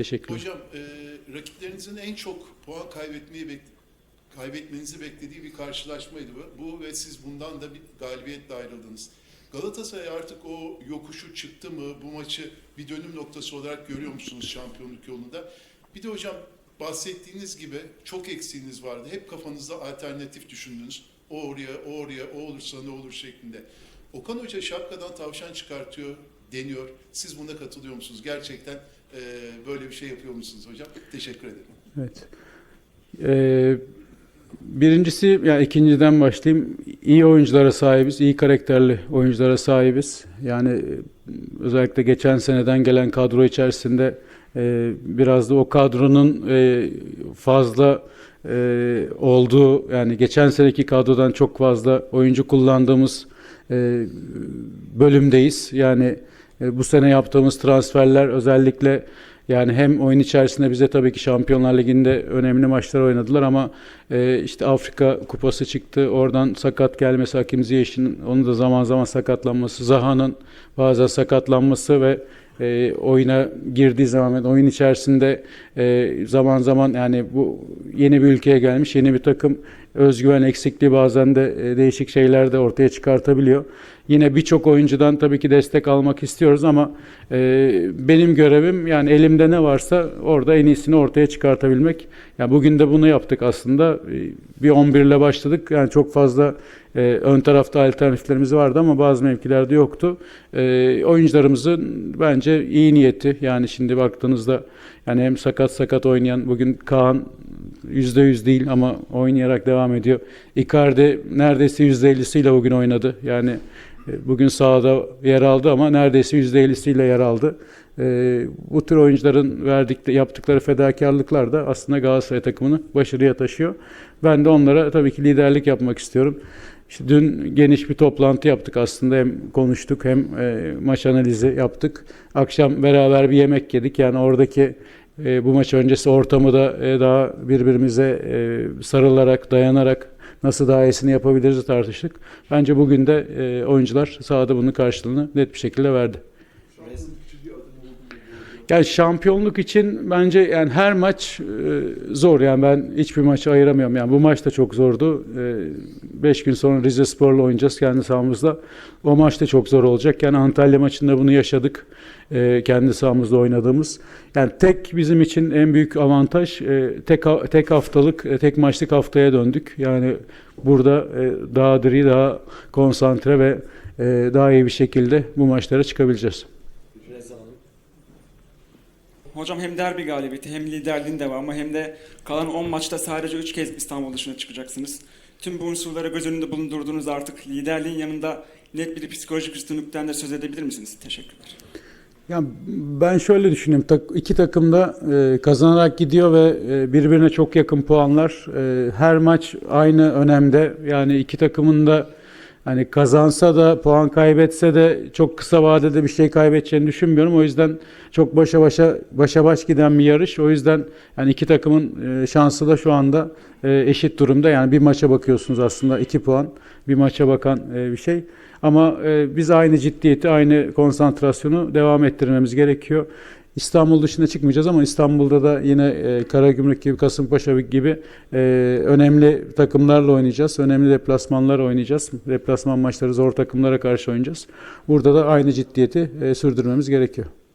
Teşekkürler. Hocam e, rakiplerinizin en çok puan kaybetmeyi bek- kaybetmenizi beklediği bir karşılaşmaydı bu. Bu ve siz bundan da bir galibiyetle ayrıldınız. Galatasaray artık o yokuşu çıktı mı? Bu maçı bir dönüm noktası olarak görüyor musunuz şampiyonluk yolunda? Bir de hocam bahsettiğiniz gibi çok eksiğiniz vardı. Hep kafanızda alternatif düşündünüz. O oraya, o oraya, o olursa ne olur şeklinde. Okan Hoca şapkadan tavşan çıkartıyor deniyor. Siz buna katılıyor musunuz? Gerçekten e, böyle bir şey yapıyor musunuz hocam? Teşekkür ederim. Evet. Ee, birincisi, yani ikinciden başlayayım. İyi oyunculara sahibiz, iyi karakterli oyunculara sahibiz. Yani özellikle geçen seneden gelen kadro içerisinde e, biraz da o kadronun e, fazla e, olduğu, yani geçen seneki kadrodan çok fazla oyuncu kullandığımız e, bölümdeyiz. Yani bu sene yaptığımız transferler özellikle yani hem oyun içerisinde bize tabii ki Şampiyonlar Ligi'nde önemli maçlar oynadılar ama e, işte Afrika Kupası çıktı. Oradan sakat gelmesi Hakim Ziyech'in onun da zaman zaman sakatlanması, Zaha'nın bazen sakatlanması ve e, oyuna girdiği zaman oyun içerisinde e, zaman zaman yani bu yeni bir ülkeye gelmiş yeni bir takım özgüven eksikliği bazen de e, değişik şeyler de ortaya çıkartabiliyor. Yine birçok oyuncudan tabii ki destek almak istiyoruz ama e, benim görevim yani elimde ne varsa orada en iyisini ortaya çıkartabilmek. Yani bugün de bunu yaptık aslında. E, Bir 11 ile başladık. Yani çok fazla e, ön tarafta alternatiflerimiz vardı ama bazı mevkilerde yoktu. E, oyuncularımızın bence iyi niyeti yani şimdi baktığınızda yani hem sakat sakat oynayan bugün Kaan %100 değil ama oynayarak devam ediyor. Icardi neredeyse %50'siyle bugün oynadı. Yani e, bugün sahada yer aldı ama neredeyse %50'siyle yer aldı. E, bu tür oyuncuların verdikleri, yaptıkları fedakarlıklar da aslında Galatasaray takımını başarıya taşıyor. Ben de onlara tabii ki liderlik yapmak istiyorum. İşte dün geniş bir toplantı yaptık aslında hem konuştuk hem e, maç analizi yaptık. Akşam beraber bir yemek yedik. Yani oradaki e, bu maç öncesi ortamı da e, daha birbirimize e, sarılarak, dayanarak nasıl daha iyisini yapabiliriz tartıştık. Bence bugün de e, oyuncular sahada bunun karşılığını net bir şekilde verdi. Yani şampiyonluk için bence yani her maç e, zor yani ben hiçbir maçı ayıramıyorum. Yani bu maç da çok zordu. 5 gün sonra Rize Spor'la oynayacağız kendi sahamızda. O maç da çok zor olacak. Yani Antalya maçında bunu yaşadık. e, kendi sahamızda oynadığımız. Yani tek bizim için en büyük avantaj e, tek tek haftalık e, tek maçlık haftaya döndük. Yani burada e, daha diri, daha konsantre ve e, daha iyi bir şekilde bu maçlara çıkabileceğiz. Hocam hem derbi galibiyeti hem liderliğin devamı hem de kalan 10 maçta sadece 3 kez İstanbul dışına çıkacaksınız. Tüm bu unsurları göz önünde bulundurduğunuz artık liderliğin yanında net bir psikolojik üstünlükten de söz edebilir misiniz? Teşekkürler. Ya ben şöyle düşünüyorum. Tak, iki takım da e, kazanarak gidiyor ve e, birbirine çok yakın puanlar. E, her maç aynı önemde. Yani iki takımın da hani kazansa da puan kaybetse de çok kısa vadede bir şey kaybedeceğini düşünmüyorum. O yüzden çok başa başa başa baş giden bir yarış. O yüzden yani iki takımın e, şansı da şu anda e, eşit durumda. Yani bir maça bakıyorsunuz aslında iki puan bir maça bakan e, bir şey. Ama biz aynı ciddiyeti, aynı konsantrasyonu devam ettirmemiz gerekiyor. İstanbul dışına çıkmayacağız ama İstanbul'da da yine e, Karagümrük gibi, Kasımpaşa gibi e, önemli takımlarla oynayacağız. Önemli deplasmanlar oynayacağız. Deplasman maçları zor takımlara karşı oynayacağız. Burada da aynı ciddiyeti e, sürdürmemiz gerekiyor.